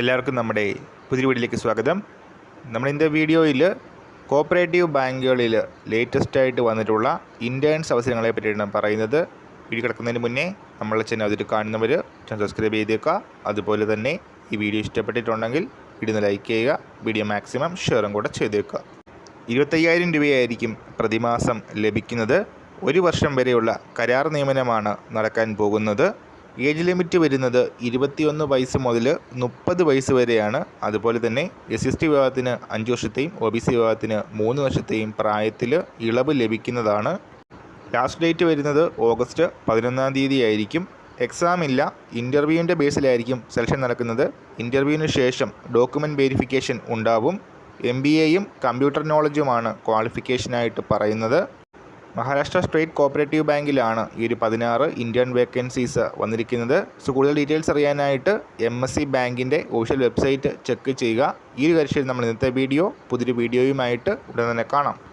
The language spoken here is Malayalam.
എല്ലാവർക്കും നമ്മുടെ പുതിയ വീഡിയോയിലേക്ക് സ്വാഗതം. നമ്മൾ ഇന്നത്തെ വീഡിയോയിൽ കോപ്പറേറ്റീവ് ബാങ്കുകളിൽ ലേറ്റസ്റ്റ് ആയിട്ട് വന്നിട്ടുള്ള ഇന്റേൺസ് അവസരങ്ങളെ പറ്റിയാണ് പറയുന്നത്. വീഡിയോ കിടക്കുന്നതിന് മുന്നേ നമ്മൾ ചാനൽ അതിൽ കാണുന്നവർ ചാനൽ സബ്സ്ക്രൈബ് ചെയ്തേക്കുക. അതുപോലെ തന്നെ ഈ വീഡിയോ ഇഷ്ടപ്പെട്ടിട്ടുണ്ടെങ്കിൽ വീഡിയോ ലൈക്ക് ചെയ്യുക വീഡിയോ മാക്സിമം ഷെയറും കൂടെ ചെയ്തേക്കുക. ഇരുപത്തയ്യായിരം രൂപയായിരിക്കും പ്രതിമാസം ലഭിക്കുന്നത്. ഒരു വർഷം വരെയുള്ള കരാർ നിയമനമാണ് നടക്കാൻ പോകുന്നത്. ഏജ് ലിമിറ്റ് വരുന്നത് ഇരുപത്തിയൊന്ന് വയസ്സ് മുതൽ മുപ്പത് വയസ്സ് വരെയാണ്. അതുപോലെ തന്നെ എസ് എസ് ടി വിഭാഗത്തിന് അഞ്ച് വർഷത്തെയും ഒ ബി സി വിഭാഗത്തിന് മൂന്ന് വർഷത്തെയും പ്രായത്തിൽ ഇളവ് ലഭിക്കുന്നതാണ്. ലാസ്റ്റ് ഡേറ്റ് വരുന്നത് ഓഗസ്റ്റ് പതിനൊന്നാം തീയതി ആയിരിക്കും എക്സാം ഇല്ല. ഇന്റർവ്യൂവിന്റെ ബേസിലായിരിക്കും സെലക്ഷൻ നടക്കുന്നത്. ഇന്റർവ്യൂവിന് ശേഷം ഡോക്യുമെന്റ് വെരിഫിക്കേഷൻ ഉണ്ടാവും. എം ബി എയും കമ്പ്യൂട്ടർ നോളജുമാണ് ക്വാളിഫിക്കേഷനായിട്ട് പറയുന്നത്. മഹാരാഷ്ട്ര സ്റ്റേറ്റ് കോപ്പറേറ്റീവ് ബാങ്കിലാണ് ഈ ഒരു പതിനാറ് ഇന്ത്യൻ വേക്കൻസീസ് വന്നിരിക്കുന്നത്. സോ കൂടുതൽ ഡീറ്റെയിൽസ് അറിയാനായിട്ട് എം എസ് സി ബാങ്കിന്റെ ഒഫീഷ്യൽ വെബ്സൈറ്റ് ചെക്ക് ചെയ്യുക. ഈ ഒരു കാര്യത്തിൽ നമ്മൾ ഇന്നത്തെ വീഡിയോ പുതിയൊരു വീഡിയോയുമായിട്ട് ഉടൻ തന്നെ കാണാം.